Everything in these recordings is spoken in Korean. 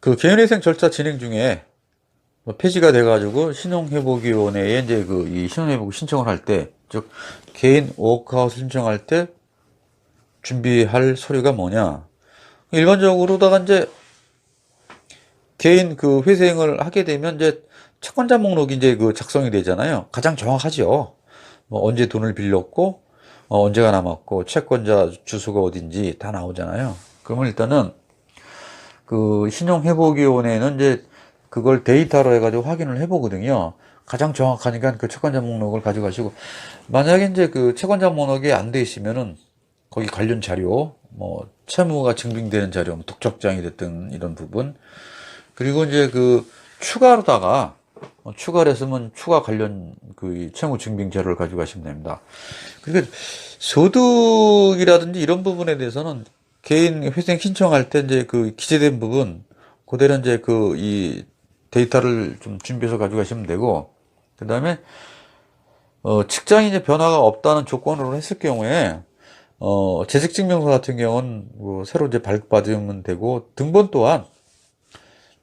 그 개인회생 절차 진행 중에 뭐 폐지가 돼가지고 신용회복위원회에 이제 그 이 신용회복 신청을 할 때, 즉 개인 워크아웃 신청할 때 준비할 서류가 뭐냐? 일반적으로다가 이제 개인 그 회생을 하게 되면 이제 채권자 목록이 이제 그 작성이 되잖아요. 가장 정확하죠. 뭐 언제 돈을 빌렸고 어, 언제가 남았고 채권자 주소가 어딘지 다 나오잖아요. 그러면 일단은 그 신용회복위원회는 이제 그걸 데이터로 해가지고 확인을 해보거든요. 가장 정확하니까 그 채권자 목록을 가져가시고 만약에 이제 그 채권자 목록이 안 돼 있으면은 거기 관련 자료, 뭐 채무가 증빙되는 자료, 뭐 독촉장이 됐든 이런 부분 그리고 이제 그 추가로다가 어, 추가를 했으면 추가 관련 그이 채무 증빙 자료를 가져가시면 됩니다. 그러니까 소득이라든지 이런 부분에 대해서는 개인 회생 신청할 때 이제 그 기재된 부분 그대로 이제 그 이 데이터를 좀 준비해서 가져가시면 되고 그 다음에 어 직장이 이제 변화가 없다는 조건으로 했을 경우에 어 재직증명서 같은 경우는 뭐 새로 이제 발급받으면 되고 등본 또한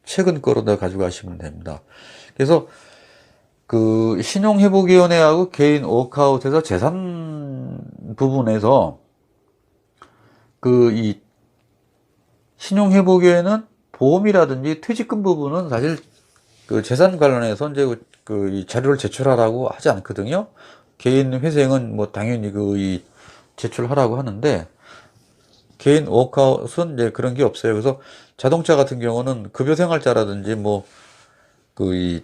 최근 거로다 가져가시면 됩니다. 그래서 그 신용회복위원회하고 개인 워크아웃에서 재산 부분에서 그 이 신용회복위원회는 보험이라든지 퇴직금 부분은 사실 그 재산 관련해서 이제 그이 자료를 제출하라고 하지 않거든요. 개인 회생은 뭐 당연히 그 이 제출하라고 하는데 개인 워크아웃은 이제 그런 게 없어요. 그래서 자동차 같은 경우는 급여 생활자라든지 뭐 그 이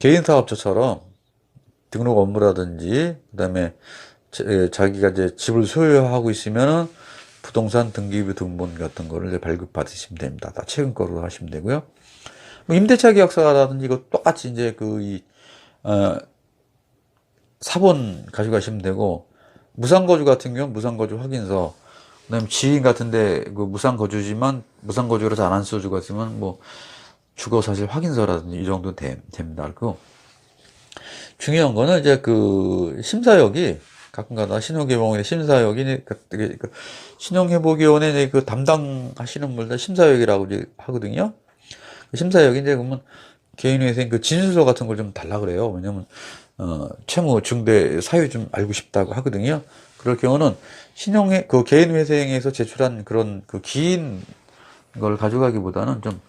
개인 사업자처럼 등록 업무라든지 그다음에 제- 자기가 이제 집을 소유하고 있으면은 부동산 등기부 등본 같은 거를 발급 받으시면 됩니다. 다 최근 거로 하시면 되고요. 뭐 임대차 계약서라든지 이거 똑같이 이제 그 이 어, 사본 가져가시면 되고 무상거주 같은 경우는 무상거주 확인서 그다음에 지인 같은데 그 무상거주지만 무상거주라서 안 한 소주 같으면 뭐 주거 사실 확인서라든지 이 정도 되, 됩니다. 그리고 중요한 거는 이제 그 심사역이 가끔가다 신용개봉의 심사역이 그, 그, 그 신용회복위원회 그 담당하시는 분들 심사역이라고 하거든요. 그 심사역이 이제 그러면 개인회생 그 진술서 같은 걸 좀 달라 그래요. 왜냐면 어 채무 중대 사유 좀 알고 싶다고 하거든요. 그럴 경우는 신용회 그 개인회생에서 제출한 그런 그 긴 걸 가져가기보다는 좀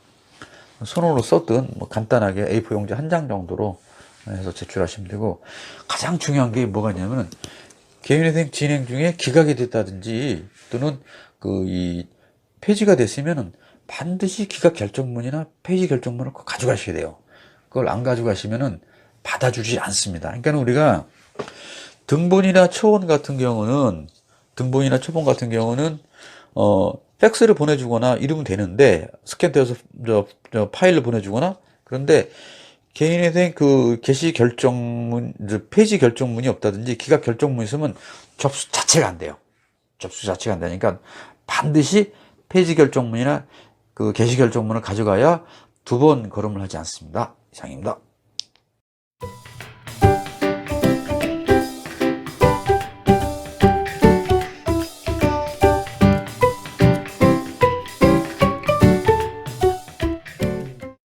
손으로 썼든 뭐 간단하게 A4 용지 한 장 정도로 해서 제출하시면 되고 가장 중요한 게 뭐가 있냐면은 개인회생 진행 중에 기각이 됐다든지 또는 그 이 폐지가 됐으면은 반드시 기각 결정문이나 폐지 결정문을 꼭 가져가셔야 돼요. 그걸 안 가져가시면은 받아주지 않습니다. 그러니까 우리가 등본이나 초원 같은 경우는 등본이나 초본 같은 경우는 어 팩스를 보내주거나 이러면 되는데 스캔되어서 파일을 보내주거나 그런데 개인회생 그 개시 결정문, 폐지 결정문이 없다든지 기각 결정문이 있으면 접수 자체가 안 돼요. 접수 자체가 안 되니까 반드시 폐지 결정문이나 그 개시 결정문을 가져가야 두 번 걸음을 하지 않습니다. 이상입니다.